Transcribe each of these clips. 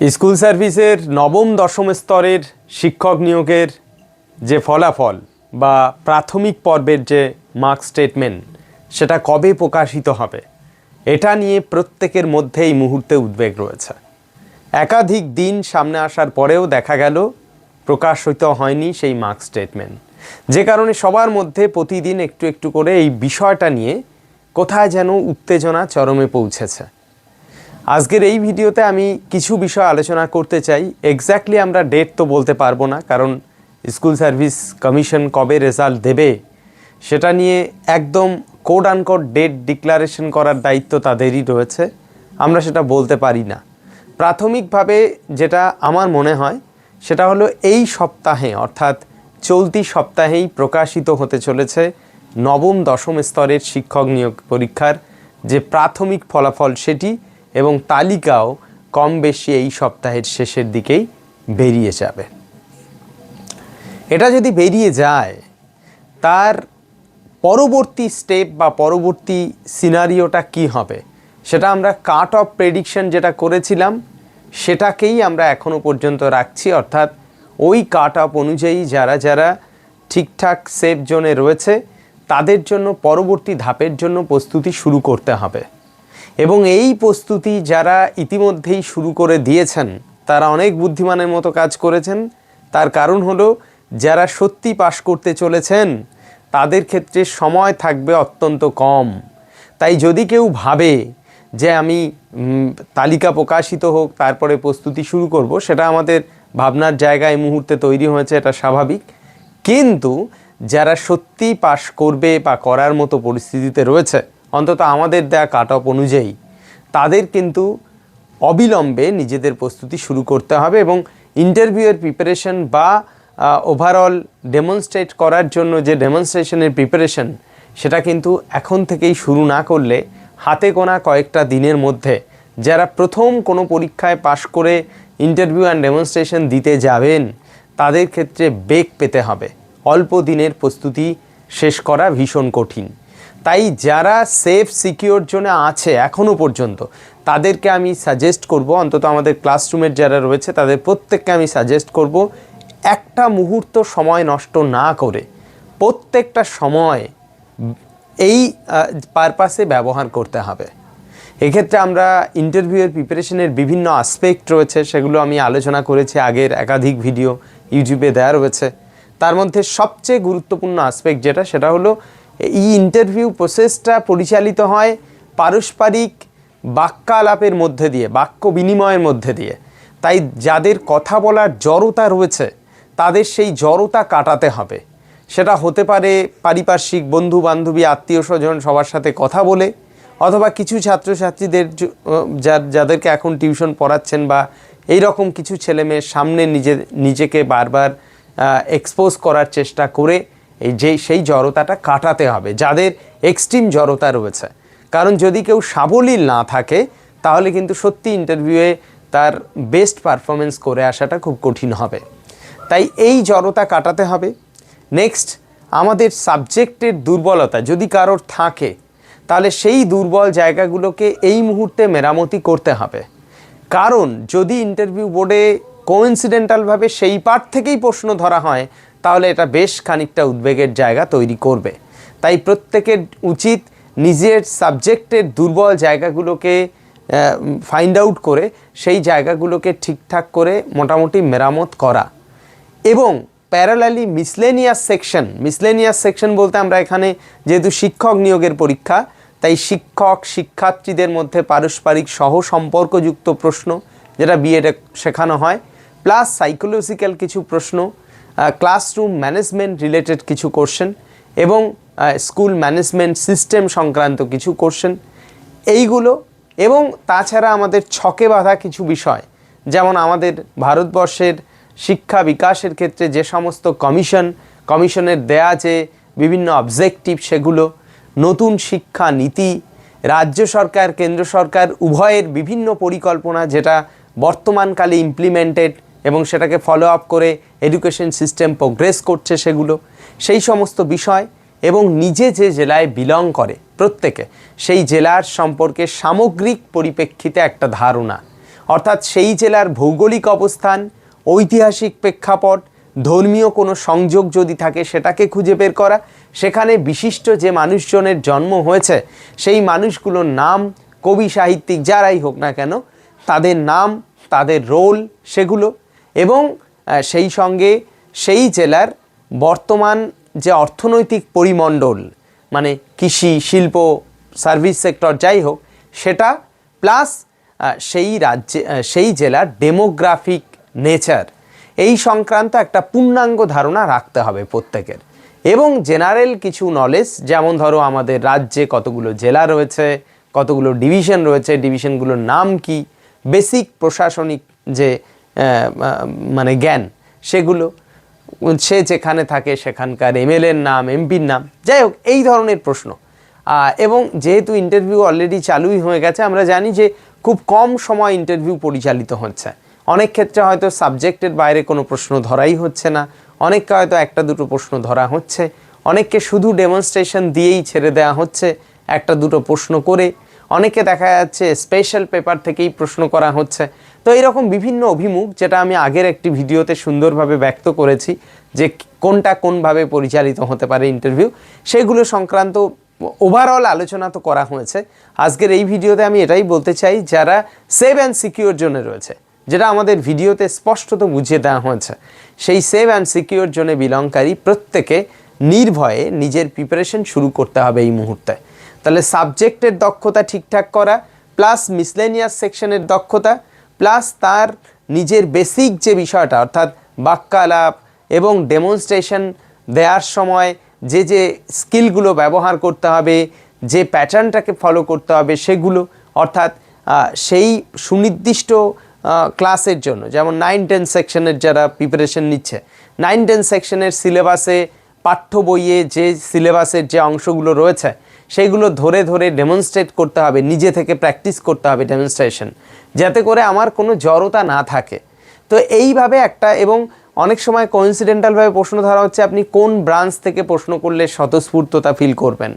School সার্ভিসের নবম, দশম স্তরের শিক্ষক নিয়োগের যে ফলাফল বা প্রাথমিক পর্বের যে মার্ক স্টেটমেন্ট, সেটা কবে প্রকাশিত হবে, এটা নিয়ে প্রত্যেকের মধ্যে এই মুহূর্তে উদ্বেগ রয়েছে। একাধিক দিন সামনে আসার পরেও দেখা গেল, প্রকাশিত হয়নি সেই মার্ক স্টেটমেন্ট। যে কারণে সবার মধ্যে প্রতিদিন একটু একটু করে এই বিষয়টা নিয়ে কোথায় যেন উত্তেজনা চরমে পৌঁছেছে। আজকের এই ভিডিওতে আমি কিছু বিষয় আলোচনা করতে চাই। এক্স্যাক্টলি আমরা ডেট তো বলতে পারব না, কারণ স্কুল সার্ভিস কমিশন কবে রেজাল্ট দেবে সেটা নিয়ে একদম কোড আনকোড ডেট ডিক্লারেশন করার দায়িত্ব তাদেরই রয়েছে। আমরা সেটা বলতে পারি না। প্রাথমিকভাবে যেটা আমার মনে হয়, সেটা হলো এই সপ্তাহে, অর্থাৎ চলতি সপ্তাহেই প্রকাশিত হতে চলেছে নবম দশম স্তরের শিক্ষক নিয়োগ পরীক্ষার যে প্রাথমিক ফলাফল, সেটি এবং তালিকাও কম বেশি এই সপ্তাহের শেষের দিকেই বেরিয়ে যাবে। এটা যদি বেরিয়ে যায়, তার পরবর্তী স্টেপ বা পরবর্তী সিনারিওটা কি হবে? সেটা আমরা কাট অফ প্রেডিকশন যেটা করেছিলাম, সেটাকেই আমরা এখনও পর্যন্ত রাখছি। অর্থাৎ ওই কাট অফ অনুযায়ী যারা যারা ঠিকঠাক সেফ জোনে রয়েছে, তাদের জন্য পরবর্তী ধাপের জন্য প্রস্তুতি শুরু করতে হবে। এবং এই প্রস্তুতি যারা ইতিমধ্যেই শুরু করে দিয়েছেন, তারা অনেক বুদ্ধিমানের মতো কাজ করেছেন। তার কারণ হলো, যারা সত্যি পাশ করতে চলেছেন, তাদের ক্ষেত্রে সময় থাকবে অত্যন্ত কম। তাই যদি কেউ ভাবে যে আমি তালিকা প্রকাশিত হোক, তারপরে প্রস্তুতি শুরু করব, সেটা আমাদের ভাবনার জায়গা এই মুহূর্তে তৈরি হয়েছে, এটা স্বাভাবিক। কিন্তু যারা সত্যি পাশ করবে বা করার মতো পরিস্থিতিতে রয়েছে অন্তত আমাদের দেয়া কাট অফ অনুযায়ী তাদের কিন্তু অবিলম্বে নিজেদের প্রস্তুতি শুরু করতে হবে এবং ইন্টারভিউয়ের প্রিপারেশন বা ওভারঅল ডেমনস্ট্রেট করার জন্য যে ডেমনস্ট্রেশনের প্রিপারেশন সেটা কিন্তু এখন থেকেই শুরু না করলে হাতে গোনা কয়েকটা দিনের মধ্যে যারা প্রথম কোনো পরীক্ষায় পাশ করে ইন্টারভিউ অ্যান্ড ডেমনস্ট্রেশন দিতে যাবেন, তাদের ক্ষেত্রে বেগ পেতে হবে। অল্প দিনের প্রস্তুতি শেষ করা ভীষণ কঠিন। তাই যারা সেফ সিকিওর জোনে আছে এখনও পর্যন্ত, তাদেরকে আমি সাজেস্ট করব, অন্তত আমাদের ক্লাসরুমের যারা রয়েছে, তাদের প্রত্যেককে আমি সাজেস্ট করব, একটা মুহূর্ত সময় নষ্ট না করে, প্রত্যেকটা সময় এই পারপাসে ব্যবহার করতে হবে। এক্ষেত্রে আমরা ইন্টারভিউয়ের প্রিপারেশনের বিভিন্ন আসপেক্ট রয়েছে, সেগুলো আমি আলোচনা করেছি আগের একাধিক ভিডিও ইউটিউবে দেওয়া রয়েছে। তার মধ্যে সবচেয়ে গুরুত্বপূর্ণ আসপেক্ট যেটা, সেটা হলো এই ইন্টারভিউ প্রসেসটা পরিচালিত হয় পারস্পরিক বাক্যালাপের মধ্যে দিয়ে, বাক্য বিনিময়ের মধ্যে দিয়ে। তাই যাদের কথা বলার জড়তা রয়েছে, তাদের সেই জড়তা কাটাতে হবে। সেটা হতে পারে পারিপার্শ্বিক বন্ধু, বান্ধবী, আত্মীয় স্বজন সবার সাথে কথা বলে, অথবা কিছু ছাত্রছাত্রীদের যাদেরকে এখন টিউশন পড়াচ্ছেন বা এই রকম কিছু ছেলেমেয়ের সামনে নিজে, নিজেকে বারবার এক্সপোজ করার চেষ্টা করে এই যে সেই জড়তাটা কাটাতে হবে, যাদের এক্সট্রিম জড়তা রয়েছে। কারণ যদি কেউ সাবলীল না থাকে, তাহলে কিন্তু সত্যি ইন্টারভিউয়ে তার বেস্ট পারফরমেন্স করে আসাটা খুব কঠিন হবে। তাই এই জড়তা কাটাতে হবে। নেক্সট আমাদের সাবজেক্টের দুর্বলতা যদি কারোর থাকে, তাহলে সেই দুর্বল জায়গাগুলোকে এই মুহূর্তে মেরামতি করতে হবে। কারণ যদি ইন্টারভিউ বোর্ডে কোইন্সিডেন্টালভাবে সেই পার্ট থেকেই প্রশ্ন ধরা হয় তাহলে এটা বেশ খানিকটা উদ্বেগের জায়গা তৈরি করবে। তাই প্রত্যেকের উচিত নিজের সাবজেক্টের দুর্বল জায়গাগুলোকে ফাইন্ড আউট করে সেই জায়গাগুলোকে ঠিকঠাক করে মোটামুটি মেরামত করা। এবং parallelly miscellaneous section miscellaneous section বলতে আমরা এখানে যেহেতু শিক্ষক নিয়োগের পরীক্ষা, তাই শিক্ষক, শিক্ষার্থীদের মধ্যে পারস্পরিক সহ সম্পর্কযুক্ত প্রশ্ন, যেটা বিএডে শেখানো হয় প্লাস সাইকোলজিক্যাল কিছু প্রশ্ন ক্লাসরুম ম্যানেজমেন্ট রিলেটেড কিছু কোশ্চেন এবং স্কুল ম্যানেজমেন্ট সিস্টেম সংক্রান্ত কিছু কোশ্চেন এইগুলো এবং তাছাড়া আমাদের ছকে বাঁধা কিছু বিষয়, যেমন আমাদের ভারতবর্ষের শিক্ষা বিকাশের ক্ষেত্রে যে সমস্ত কমিশন কমিশনের দেয়া যে বিভিন্ন অবজেক্টিভ সেগুলো, নতুন শিক্ষা নীতি, রাজ্য সরকার, কেন্দ্র সরকার, উভয়ের বিভিন্ন পরিকল্পনা যেটা বর্তমানকালে ইমপ্লিমেন্টেড এবং সেটাকে ফলো আপ করে এডুকেশন সিস্টেম প্রোগ্রেস করছে সেগুলো। সেই সমস্ত বিষয় এবং নিজে যে জেলায় বিলং করে প্রত্যেকে, সেই জেলার সম্পর্কে সামগ্রিক পরিপ্রেক্ষিতে একটা ধারণা। অর্থাৎ সেই জেলার ভৌগোলিক অবস্থান, ঐতিহাসিক প্রেক্ষাপট, ধর্মীয় কোনো সংযোগ যদি থাকে সেটাকে খুঁজে বের করা, সেখানে বিশিষ্ট যে মানুষজনের জন্ম হয়েছে, সেই মানুষগুলোর নাম, কবি, সাহিত্যিক যারাই হোক না কেন, তাদের নাম, তাদের রোল সেগুলো এবং সেই সঙ্গে সেই জেলার বর্তমান যে অর্থনৈতিক পরিমণ্ডল মানে কৃষি, শিল্প, সার্ভিস সেক্টর যাই হোক, সেটা প্লাস সেই রাজ্যে সেই জেলার ডেমোগ্রাফিক নেচার, এই সংক্রান্ত একটা পূর্ণাঙ্গ ধারণা রাখতে হবে প্রত্যেকের। এবং জেনারেল কিছু নলেজ যেমন ধরো আমাদের রাজ্যে কতগুলো জেলা রয়েছে, কতগুলো ডিভিশন রয়েছে ডিভিশনগুলোর নাম কি বেসিক প্রশাসনিক যে মানে জ্ঞান, সেগুলো সে যেখানে থাকে সেখানকার এমএলএর নাম, এমপির নাম, যাই হোক, এই ধরনের প্রশ্ন। এবং যেহেতু ইন্টারভিউ অলরেডি চালুই হয়ে গেছে, আমরা জানি যে খুব কম সময় ইন্টারভিউ পরিচালিত হচ্ছে। অনেক ক্ষেত্রে হয়তো সাবজেক্টের বাইরে কোনো প্রশ্ন ধরাই হচ্ছে না, অনেককে হয়তো একটা দুটো প্রশ্ন ধরা হচ্ছে, অনেককে শুধু ডেমনস্ট্রেশন দিয়েই ছেড়ে দেওয়া হচ্ছে, একটা দুটো প্রশ্ন করে অনেকে দেখা যাচ্ছে স্পেশাল পেপার থেকেই প্রশ্ন করা হচ্ছে। তো এরকম বিভিন্ন অভিমুখ যেটা আমি আগের একটি ভিডিওতে সুন্দরভাবে ব্যক্ত করেছি যে কোনটা কোনভাবে পরিচালিত হতে পারে ইন্টারভিউ সেগুলো সংক্রান্ত ওভারঅল আলোচনা তো করা হয়েছে। আজকের এই ভিডিওতে আমি এটাই বলতে চাই, যারা সেভ অ্যান্ড সিকিউর জোনে রয়েছে, যেটা আমাদের ভিডিওতে স্পষ্টত বুঝিয়ে দেওয়া হয়েছে, সেই সেভ অ্যান্ড সিকিউর জোনে বিলংকারী প্রত্যেকে নির্ভয়ে নিজের প্রিপারেশন শুরু করতে হবে এই মুহূর্তে। তাহলে সাবজেক্টের দক্ষতা ঠিকঠাক করা প্লাস মিসলেনিয়াস সেকশনের দক্ষতা প্লাস তার নিজের বেসিক যে বিষয়টা, অর্থাৎ বাক্যালাপ এবং ডেমনস্ট্রেশন দেওয়ার সময় যে যে স্কিলগুলো ব্যবহার করতে হবে, যে প্যাটার্নটাকে ফলো করতে হবে সেগুলো, অর্থাৎ সেই সুনির্দিষ্ট ক্লাসের জন্য, যেমন নাইন টেন সেকশনের যারা প্রিপারেশন নিচ্ছে নাইন টেন সেকশনের সিলেবাসে পাঠ্য বইয়ে যে সিলেবাসের যে অংশগুলো রয়েছে সেইগুলো ধরে ধরে ডেমনস্ট্রেট করতে হবে, নিজে থেকে প্র্যাকটিস করতে হবে ডেমনস্ট্রেশন যাতে করে আমার কোনো জড়তা না থাকে। তো এইভাবে একটা এবং অনেক সময় কোইন্সিডেন্টালভাবে প্রশ্ন ধরা হচ্ছে, আপনি কোন ব্রাঞ্চ থেকে প্রশ্ন করলে স্বতঃস্ফূর্ততা ফিল করবেন?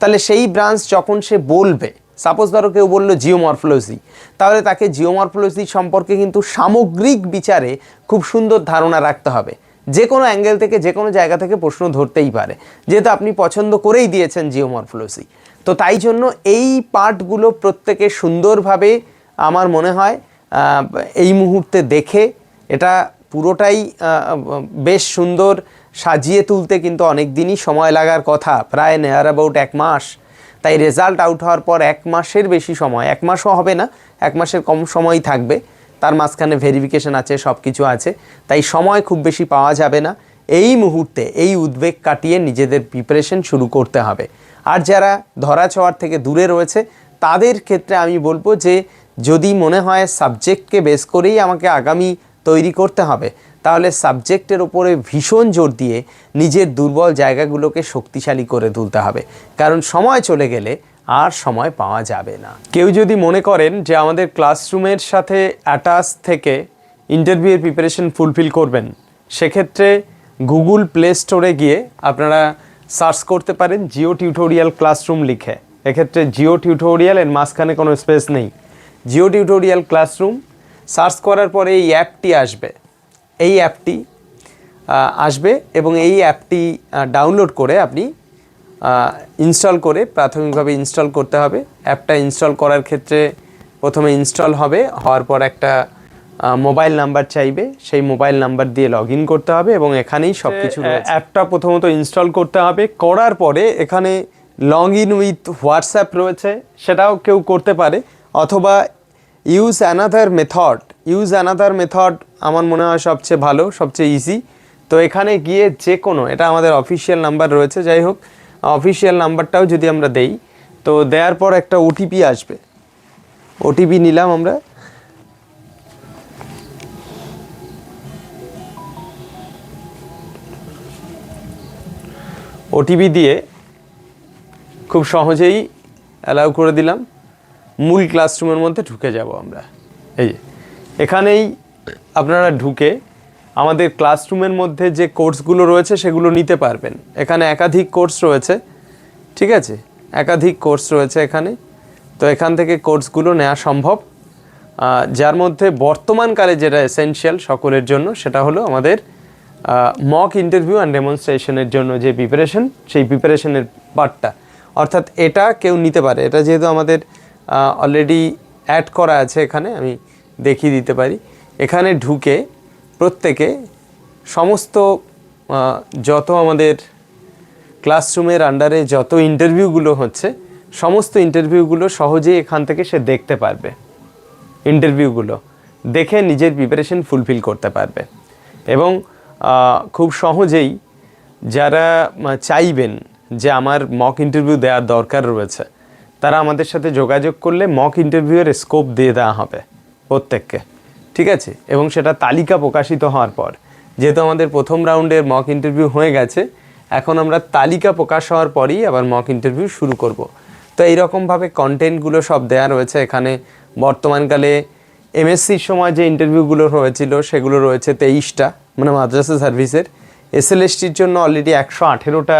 তাহলে সেই ব্রাঞ্চ যখন সে বলবে সাপোজ ধরো কেউ বলল জিওমরফোলজি তাহলে তাকে জিওমরফোলজি সম্পর্কে কিন্তু সামগ্রিক বিচারে খুব সুন্দর ধারণা রাখতে হবে। যে কোনো অ্যাঙ্গেল থেকে যে কোনো জায়গা থেকে প্রশ্ন ধরতেই পারে। যেহেতু আপনি পছন্দ করেই দিয়েছেন জিওমরফোলজি তো তাই জন্য এই পার্টগুলো প্রত্যেকে সুন্দরভাবে আমার মনে হয় এই মুহূর্তে দেখে, এটা পুরোটাই বেশ সুন্দর সাজিয়ে তুলতে কিন্তু অনেক দিনই সময় লাগার কথা। প্রায় নেয়ার অ্যাবাউট এক মাস। তাই রেজাল্ট আউট হওয়ার পর এক মাসের বেশি সময়, এক মাসও হবে না, এক মাসের কম সময়ই থাকবে। তার মাঝখানে ভেরিফিকেশন আছে সব কিছু আছে। তাই সময় খুব বেশি পাওয়া যাবে না। এই মুহূর্তে এই উদ্বেগ কাটিয়ে নিজেদের প্রিপারেশন শুরু করতে হবে। আর যারা ধরা ছোঁয়ার থেকে দূরে রয়েছে, তাদের ক্ষেত্রে আমি বলব যে, যদি মনে হয় সাবজেক্টকে বেস করেই আমাকে আগামী তৈরি করতে হবে, তাহলে সাবজেক্টের ওপরে ভীষণ জোর দিয়ে নিজের দুর্বল জায়গাগুলোকে শক্তিশালী করে তুলতে হবে। কারণ সময় চলে গেলে আর সময় পাওয়া যাবে না। কেউ যদি মনে করেন যে আমাদের ক্লাসরুমের সাথে অ্যাটাচ থেকে ইন্টারভিউয়ের প্রিপারেশন ফুলফিল করবেন, সেক্ষেত্রে গুগল প্লে স্টোরে গিয়ে আপনারা সার্চ করতে পারেন জিও টিউটোরিয়াল ক্লাসরুম লিখে। এক্ষেত্রে জিও টিউটোরিয়াল এর মাঝখানে কোনো স্পেস নেই। জিও টিউটোরিয়াল ক্লাসরুম সার্চ করার পরে এই অ্যাপটি আসবে। এই অ্যাপটি আসবে এবং এই অ্যাপটি ডাউনলোড করে আপনি ইনস্টল করে প্রাথমিকভাবে ইনস্টল করতে হবে। অ্যাপটা ইনস্টল করার ক্ষেত্রে প্রথমে ইনস্টল হবে হওয়ার পর একটা মোবাইল নাম্বার চাইবে সেই মোবাইল নাম্বার দিয়ে লগ ইন করতে হবে এবং এখানেই সব কিছু অ্যাপটা প্রথমত ইনস্টল করতে হবে করার পরে এখানে লগ ইন উইথ হোয়াটসঅ্যাপ রয়েছে সেটাও কেউ করতে পারে। অথবা use another method use another method আমার মনে হয় সবচেয়ে ভালো সবচেয়ে ইজি তো এখানে গিয়ে যে কোনো এটা আমাদের অফিসিয়াল নাম্বার রয়েছে যাই হোক অফিসিয়াল নাম্বারটাও যদি আমরা দেই, তো দেওয়ার পর একটা ওটিপি আসবে। ওটিপি নিলাম আমরা। ওটিপি দিয়ে খুব সহজেই অ্যালাউ করে দিলাম। মূল ক্লাসরুমের মধ্যে ঢুকে যাব আমরা। এই যে, এখানেই আপনারা ঢুকে আমাদের ক্লাসরুমের মধ্যে যে কোর্সগুলো রয়েছে সেগুলো নিতে পারবেন। এখানে একাধিক কোর্স রয়েছে, ঠিক আছে? একাধিক কোর্স রয়েছে এখানে। তো এখান থেকে কোর্সগুলো নেওয়া সম্ভব। যার মধ্যে বর্তমানকালে যেটা এসেনশিয়াল সকলের জন্য, সেটা হলো আমাদের মক ইন্টারভিউ অ্যান্ড ডেমনস্ট্রেশনের জন্য যে প্রিপারেশন সেই প্রিপারেশনের পার্টটা অর্থাৎ এটা কেউ নিতে পারে। এটা যেহেতু আমাদের অলরেডি অ্যাড করা আছে এখানে, আমি দেখিয়ে দিতে পারি। এখানে ঢুকে প্রত্যেকে সমস্ত যত আমাদের ক্লাসরুমের আন্ডারে যত ইন্টারভিউগুলো হচ্ছে, সমস্ত ইন্টারভিউগুলো সহজেই এখান থেকে সে দেখতে পারবে। ইন্টারভিউগুলো দেখে নিজের প্রিপারেশন ফুলফিল করতে পারবে। এবং খুব সহজেই যারা চাইবেন যে আমার মক ইন্টারভিউ দেওয়ার দরকার রয়েছে, তারা আমাদের সাথে যোগাযোগ করলে মক ইন্টারভিউয়ের স্কোপ দিয়ে দেওয়া হবে প্রত্যেককে। ঠিক আছে? এবং সেটা তালিকা প্রকাশিত হওয়ার পর। যেহেতু আমাদের প্রথম রাউন্ডের মক ইন্টারভিউ হয়ে গেছে, এখন আমরা তালিকা প্রকাশ হওয়ার পরই আবার মক ইন্টারভিউ শুরু করব। তো এইরকমভাবে কন্টেন্টগুলো সব দেওয়া রয়েছে। এখানে বর্তমানকালে এমএসসির সময় যে ইন্টারভিউগুলো হয়েছিল, সেগুলো রয়েছে তেইশটা মানে মাদ্রাসা সার্ভিসের এসএলএসটির জন্য অলরেডি একশো আঠেরোটা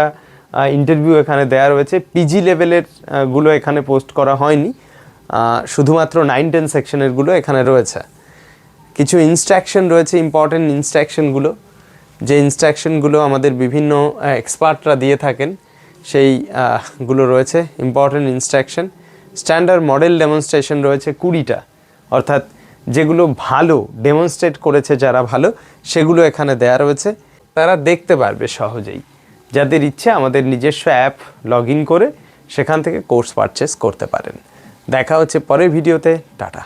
ইন্টারভিউ এখানে দেওয়া রয়েছে। পিজি লেভেলেরগুলো এখানে পোস্ট করা হয়নি। শুধুমাত্র নাইন টেন সেকশনেরগুলো এখানে রয়েছে। কিছু ইনস্ট্রাকশন রয়েছে ইম্পর্টেন্ট ইনস্ট্রাকশনগুলো যে ইনস্ট্রাকশনগুলো আমাদের বিভিন্ন এক্সপার্টরা দিয়ে থাকেন, সেই গুলো রয়েছে important instruction standard model demonstration রয়েছে কুড়িটা। অর্থাৎ যেগুলো ভালো ডেমনস্ট্রেট করেছে যারা ভালো, সেগুলো এখানে দেয়া রয়েছে। তারা দেখতে পারবে সহজেই। যাদের ইচ্ছে আমাদের নিজস্ব অ্যাপ লগ করে সেখান থেকে কোর্স পারচেস করতে পারেন। দেখা হচ্ছে পরের ভিডিওতে টাটা।